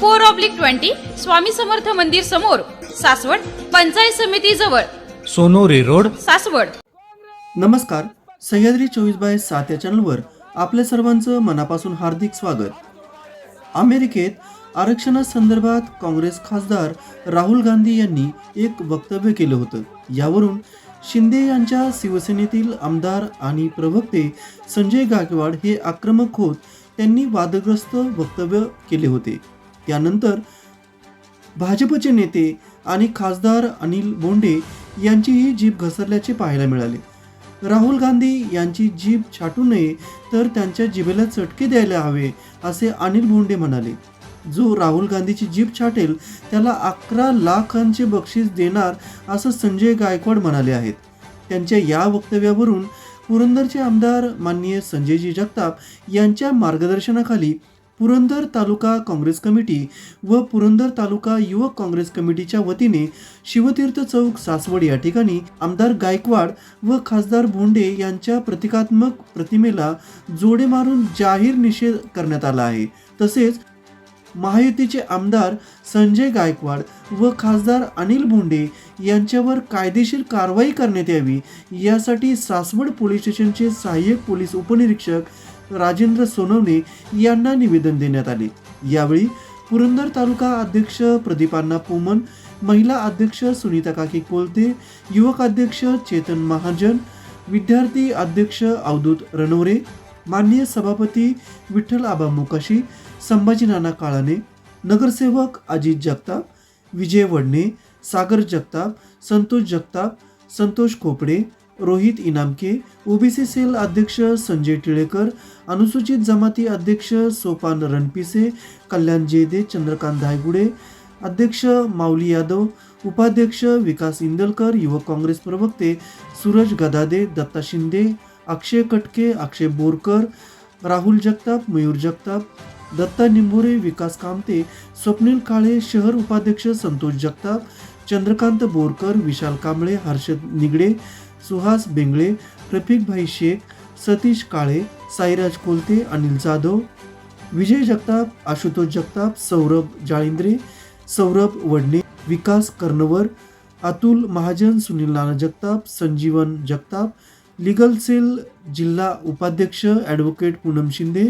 four oblique twenty Swami Samarth मंदिर समोर सासवड पंचायत समिती जवळ. सोनोरी रोड. सासवड. नमस्कार सह्याद्री चोवीस बाय सात या चॅनलवर आपल्या सर्वांचं मनापासून हार्दिक स्वागत. अमेरिकेत आरक्षणासंदर्भात काँग्रेस खासदार राहुल गांधी यांनी एक वक्तव्य केलं होतं. यावरून शिंदे यांच्या शिवसेनेतील आमदार आणि प्रवक्ते संजय गायकवाड हे आक्रमक होत त्यांनी वादग्रस्त वक्तव्य केले होते. त्यानंतर भाजपचे नेते आणि खासदार अनिल बोंडे यांचीही जीभ घसरल्याचे पाहायला मिळाले. राहुल गांधी यांची जीभ छाटू नये तर त्यांच्या जिभेला चटके द्यायला हवे असे अनिल बोंडे म्हणाले. जो राहुल गांधीची जीभ छाटेल त्याला अकरा लाखांचे बक्षीस देणार असं संजय गायकवाड म्हणाले आहेत. त्यांच्या या वक्तव्यावरून पुरंदरचे आमदार माननीय संजयजी जगताप यांच्या मार्गदर्शनाखाली पुरंदर तालुका काँग्रेस कमिटी व पुरंदर तालुका युवक काँग्रेस कमिटीच्या वतीने शिवतीर्थ चौक सासवड या ठिकाणी आमदार गायकवाड व खासदार भोंडे यांच्या प्रतिकात्मक प्रतिमेला जोडे मारून जाहीर निषेध करण्यात आला आहे. तसेच महायुतीचे आमदार संजय गायकवाड व खासदार अनिल भोंडे यांच्यावर कायदेशीर कारवाई करण्यात यावी यासाठी सासवड पोलीस स्टेशनचे सहाय्यक पोलीस उपनिरीक्षक राजेंद्र सोनवणे यांना निवेदन देण्यात आले. यावेळी पुरंदर तालुका अध्यक्ष प्रदीपांना पोमन महिला अध्यक्ष सुनीता काकी कोलते युवक अध्यक्ष चेतन महाजन विद्यार्थी अध्यक्ष अवधूत रणवरे माननीय सभापती विठ्ठल आबा मुकाशी संभाजी नाना काळाने नगरसेवक अजित जगताप विजय वडणे सागर जगताप संतोष जगताप संतोष खोपडे रोहित इनामके ओबीसी सेल अध्यक्ष संजय टिळेकर अनुसूचित जमाती अध्यक्ष सोपान रणपिसे कल्याण जेदे चंद्रकांत धायगुडे अध्यक्ष माऊली यादव उपाध्यक्ष विकास इंदलकर युवक काँग्रेस प्रवक्ते सूरज गदादे दत्ता शिंदे अक्षय कटके अक्षय बोरकर राहुल जगताप मयूर जगताप दत्ता निंबोरे विकास कामते स्वप्नील काळे शहर उपाध्यक्ष संतोष जगताप चंद्रकांत बोरकर विशाल कांबळे हर्षद निगडे सुहास बेंगळे रफिकभाई शेख सतीश काळे साईराज कोलते अनिल जाधव विजय जगताप आशुतोष जगताप सौरभ जाळिंद्रे सौरभ वडणे विकास कर्णवर अतुल महाजन सुनील नाना जगताप संजीवन जगताप लिगल सेल जिल्हा उपाध्यक्ष ॲडव्होकेट पूनम शिंदे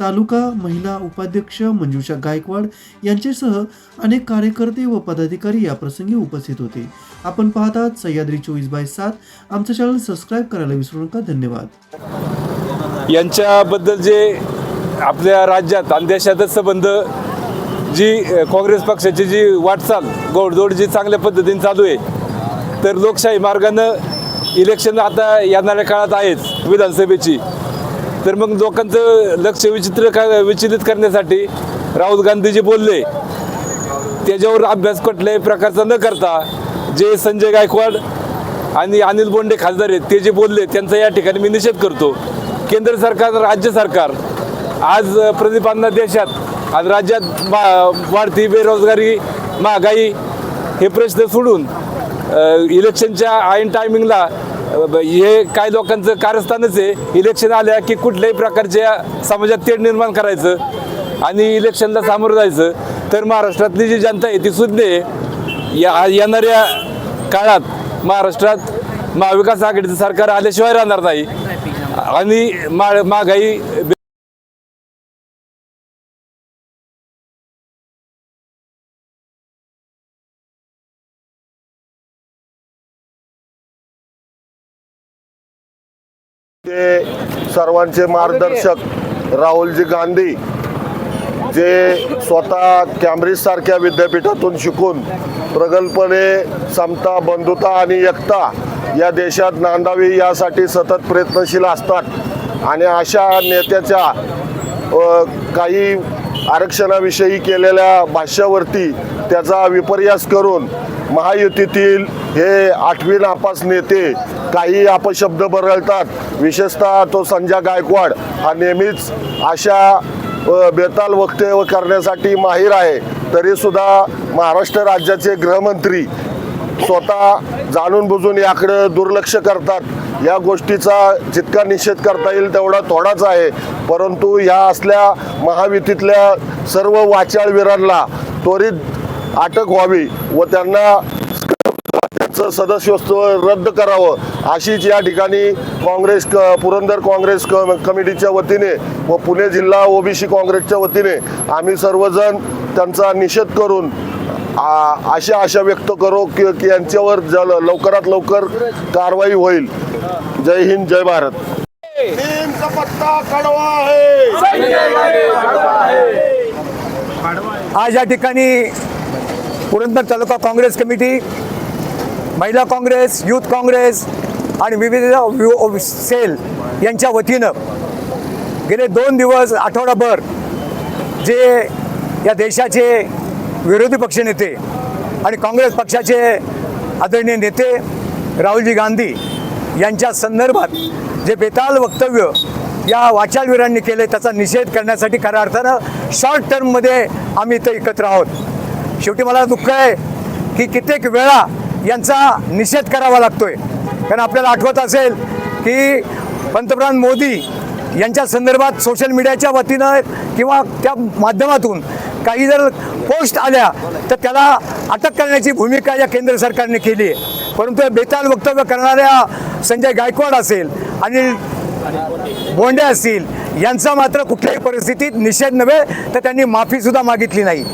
तालुका महिला उपाध्यक्ष मंजुषा गायकवाड यांच्यासह अनेक कार्यकर्ते व पदाधिकारी याप्रसंगी उपस्थित होते. आपण पाहतात सह्याद्री चोवीस बाय सात. आमचं चॅनल सबस्क्राईब करायला विसरू नका. धन्यवाद. यांच्याबद्दल जे आपल्या राज्यात आणि देशातच संबंध जी काँग्रेस पक्षाची जी वाटचाल गोडदोड जी चांगल्या पद्धतीने चालू आहे तर लोकशाही मार्गानं इलेक्शन आता येणाऱ्या काळात आहेच विधानसभेची. तर मग लोकांचं लक्ष विचित्र का विचलित करण्यासाठी राहुल गांधीजी बोलले. त्याच्यावर अभ्यास कुठल्याही प्रकारचा न करता जे संजय गायकवाड आणि अनिल बोंडे खासदार आहेत ते जे बोलले त्यांचा या ठिकाणी मी निषेध करतो. केंद्र सरकार राज्य सरकार आज प्रदीपांना देशात आज राज्यात मा वाढती बेरोजगारी महागाई हे प्रश्न सोडून इलेक्शनच्या ऐन टायमिंगला हे काय लोकांचं कारस्थानच आहे. इलेक्शन आल्या की कुठल्याही प्रकारच्या समाजात तेढ निर्माण करायचं आणि इलेक्शनला सामोरं जायचं. तर महाराष्ट्रातली जी जनता आहे ती सुज्ञ आहे. या येणाऱ्या काळात महाराष्ट्रात महाविकास आघाडीचं सरकार आल्याशिवाय राहणार नाही. आणि मा महागाई सर्वांचे मार्गदर्शक राहुलजी गांधी जे स्वतः कॅम्ब्रिज सारख्या विद्यापीठातून शिकून प्रगल्भपणे समता बंधुता आणि एकता या देशात नांदावी यासाठी सतत प्रयत्नशील असतात. आणि अशा नेत्याच्या काही आरक्षणाविषयी केलेल्या भाष्यावरती त्याचा विपर्यास करून महायुतीतील हे आठवी नापास नेते काही अपशब्द बरळतात. विशेषतः तो संजय गायकवाड हा नेहमीच अशा बेताल वक्तव्य करण्यासाठी माहीर आहे. तरीसुद्धा महाराष्ट्र राज्याचे गृहमंत्री स्वतः जाणून बुजून याकडे दुर्लक्ष करतात. या गोष्टीचा जितका निषेध करता येईल तेवढा थोडाच आहे. परंतु ह्या असल्या महायुतीतल्या सर्व वाचाळवीरांना त्वरित अटक व्हावी व त्यांना त्यांचं सदस्यत्व रद्द करावं अशीच या ठिकाणी काँग्रेस क पुरंदर काँग्रेस क कमिटीच्या वतीने व पुणे जिल्हा ओबीसी काँग्रेसच्या वतीने आम्ही सर्वजण त्यांचा निषेध करून आ- आशा आशा व्यक्त करू की यांच्यावर जल लवकरात लवकर कारवाई होईल. जय हिंद जय भारत. नीमचा पत्ता कडवा आहे. आज या ठिकाणी पुरंदर तालुका काँग्रेस कमिटी महिला काँग्रेस युथ काँग्रेस आणि विविध सेल यांच्या वतीनं गेले दोन दिवस आठवडाभर जे या देशाचे विरोधी पक्षनेते आणि काँग्रेस पक्षाचे आदरणीय नेते राहुलजी गांधी यांच्या संदर्भात जे बेताल वक्तव्य या वाचालवीरांनी केले त्याचा निषेध करण्यासाठी खऱ्या अर्थानं शॉर्ट टर्ममध्ये आम्ही इथं एकत्र आहोत. शेवटी मला दुःख आहे की कित्येक वेळा यांचा निषेध करावा लागतोय. कारण आपल्याला आठवत असेल की पंतप्रधान मोदी यांच्या संदर्भात सोशल मीडियाच्या वतीनं किंवा त्या माध्यमातून काही जर पोस्ट आल्या तर त्याला अटक करण्याची भूमिका या केंद्र सरकारने केली आहे. परंतु बेताल वक्तव्य करणाऱ्या संजय गायकवाड असेल आणि बोंडे असतील यांचा मात्र कुठल्याही परिस्थितीत निषेध नव्हे तर त्यांनी माफीसुद्धा मागितली नाही.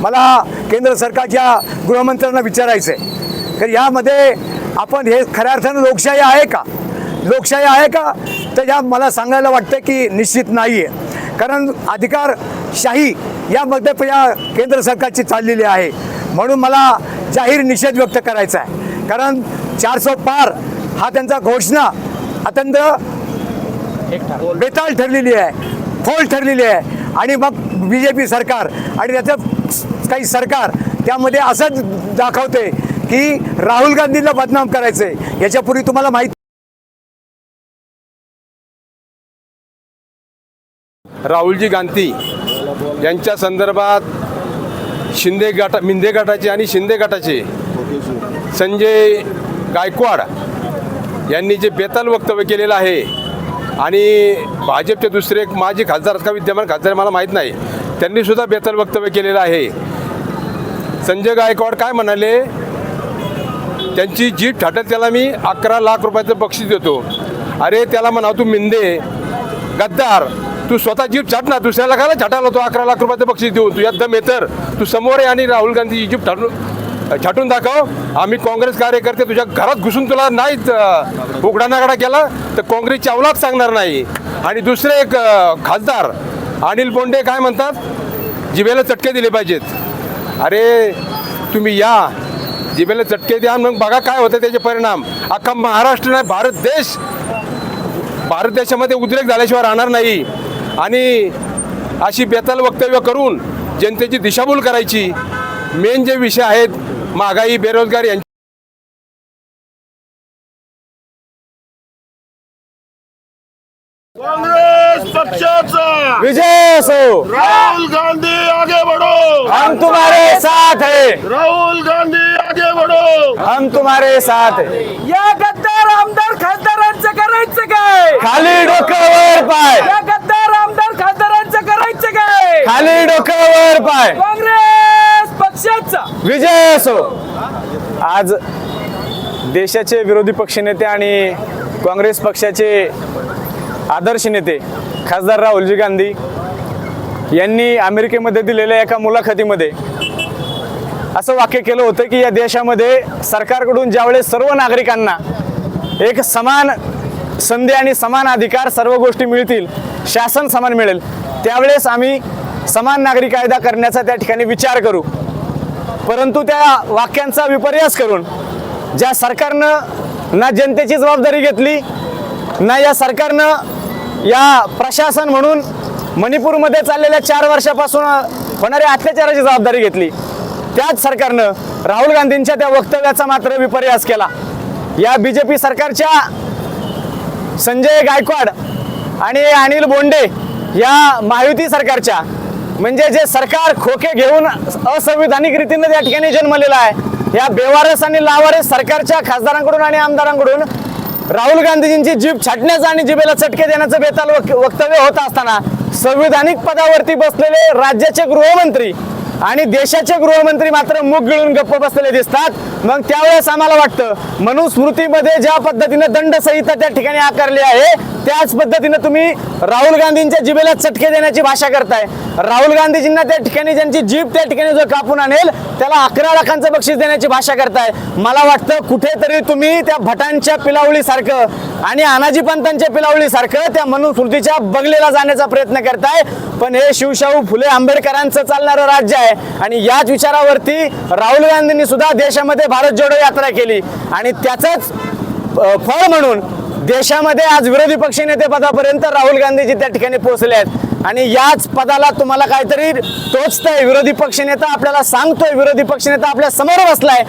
मला केंद्र सरकारच्या गृहमंत्र्यांना विचारायचं आहे. तर यामध्ये आपण हे खऱ्या अर्थानं लोकशाही आहे का? लोकशाही आहे का? तर या मला सांगायला वाटतं की निश्चित नाही आहे कारण अधिकारशाही या मध्य या केंद्र सरकारची चाललेली आहे. म्हणून मला जाहीर निषेध व्यक्त करायचा आहे. कारण चारसो पार हा त्यांचा घोषणा अत्यंत बेताल ठरलेली आहे फोल ठरलेली आहे. आणि मग बी जे पी सरकार आणि त्याचं काही सरकार त्यामध्ये असंच दाखवते की राहुल गांधींना बदनाम करायचं आहे याच्यापूर्वी तुम्हाला माहिती राहुलजी गांधी यांच्या संदर्भात शिंदे गटा मिंदे गटाचे आणि शिंदे गटाचे संजय गायकवाड यांनी जे बेताल वक्तव्य केलेलं आहे आणि भाजपचे दुसरे एक माजी खासदार का विद्यमान खासदार मला माहीत नाही त्यांनीसुद्धा बेताल वक्तव्य केलेलं आहे. संजय गायकवाड काय म्हणाले? त्यांची जीप ठाटत त्याला मी अकरा लाख रुपयाचं बक्षीस देतो. अरे त्याला म्हणा तू मिंदे गद्दार तू स्वतः जीप ना दुसऱ्याला काय छाटाला तो अकरा लाख रुपयाचं बक्षीस देऊन. तू एकदम येतर. तू समोर आहे आणि राहुल गांधी जीप छाटून छाटून दाखव. आम्ही काँग्रेस कार्यकर्ते तुझ्या घरात घुसून तुला नाहीच उघडानागडा केला तर काँग्रेसची अवलाद सांगणार नाही. आणि दुसरे एक खासदार अनिल बोंडे काय म्हणतात? जिभेला चटके दिले पाहिजेत. अरे तुम्ही या. जिभेला चटके द्या मग बघा काय होतं त्याचे परिणाम. अख्खा महाराष्ट्र नाही भारत देश. भारत देशामध्ये उद्रेक झाल्याशिवाय राहणार नाही. आणि अशी बेताल वक्तव्य करून जनतेची दिशाभूल करायची मेन जे विषय आहेत महागाई बेरोजगारी यांची काँग्रेस पक्षाचा! विजय असो! राहुल गांधी आगे बढ़ो! हम तुम्हारे साथ है। राहुल गांधी आगे बढ़ो! हम तुम्हारे साथ है। या गद्दार आमदार खासदारांचं करायचं काय? खाली डोक्यावर पाय या गद्दार आमदार खासदारांचं करायचं काय खाली डोक्यावर पाय. काँग्रेस पक्षाचा. विजय असो. आज देशाचे विरोधी पक्षनेते आणि काँग्रेस पक्षाचे आदर्श नेते खासदार राहुलजी गांधी यांनी अमेरिकेमध्ये दिलेल्या एका मुलाखतीमध्ये असं वाक्य केलं होतं की या देशामध्ये सरकारकडून ज्यावेळेस सर्व नागरिकांना एक समान संधी आणि समान अधिकार सर्व गोष्टी मिळतील शासन समान मिळेल त्यावेळेस आम्ही समान नागरिक कायदा करण्याचा त्या ठिकाणी विचार करू. परंतु त्या वाक्यांचा विपर्यास करून ज्या सरकारनं ना जनतेची जबाबदारी घेतली ना या सरकारनं या प्रशासन म्हणून मणिपूरमध्ये चाललेल्या चार वर्षापासून होणाऱ्या अत्याचाराची जबाबदारी घेतली. त्याच सरकारनं राहुल गांधींच्या त्या वक्तव्याचा मात्र विपर्यास केला. या बी जे पी सरकारच्या संजय गायकवाड आणि अनिल बोंडे या महायुती सरकारच्या म्हणजे जे सरकार खोके घेऊन असंविधानिक रीतीने त्या ठिकाणी जन्मलेलं आहे या बेवारस आणि लावारस सरकारच्या खासदारांकडून आणि आमदारांकडून राहुल गांधीजींची जीभ छाटण्याचं आणि जिभेला चटके देण्याचं बेताल वक्तव्य होत असताना संविधानिक पदावरती बसलेले राज्याचे गृहमंत्री आणि देशाचे गृहमंत्री मात्र मुख गिळून गप्प बसलेले दिसतात. मग त्यावेळेस आम्हाला वाटतं मनुस्मृतीमध्ये ज्या पद्धतीनं दंड संहिता त्या ठिकाणी आकारली आहे त्याच पद्धतीनं तुम्ही राहुल गांधींच्या जिभेला चटके देण्याची भाषा करताय. राहुल गांधीजींना त्या ठिकाणी ज्यांची जीभ त्या ठिकाणी जो कापून आणेल त्याला अकरा लाखांचं बक्षीस देण्याची भाषा करताय. मला वाटतं कुठेतरी तुम्ही त्या भटांच्या पिलावळीसारखं आणि अनाजी पंतांच्या पिलावळीसारखं त्या मनुस्मृतीच्या बगलेला जाण्याचा प्रयत्न करताय. पण हे शिवशाहू फुले आंबेडकरांचं चालणारं राज्य आहे आणि याच विचारावरती राहुल गांधींनी सुद्धा देशामध्ये भारत जोडो यात्रा केली. आणि त्याचंच फळ म्हणून देशामध्ये आज विरोधी पक्षनेते पदापर्यंत राहुल गांधीजी त्या ठिकाणी पोहोचले आहेत. आणि याच पदाला तुम्हाला काहीतरी टोचतंय. विरोधी पक्षनेता आपल्याला सांगतोय. विरोधी पक्षनेता आपल्यासमोर बसलाय.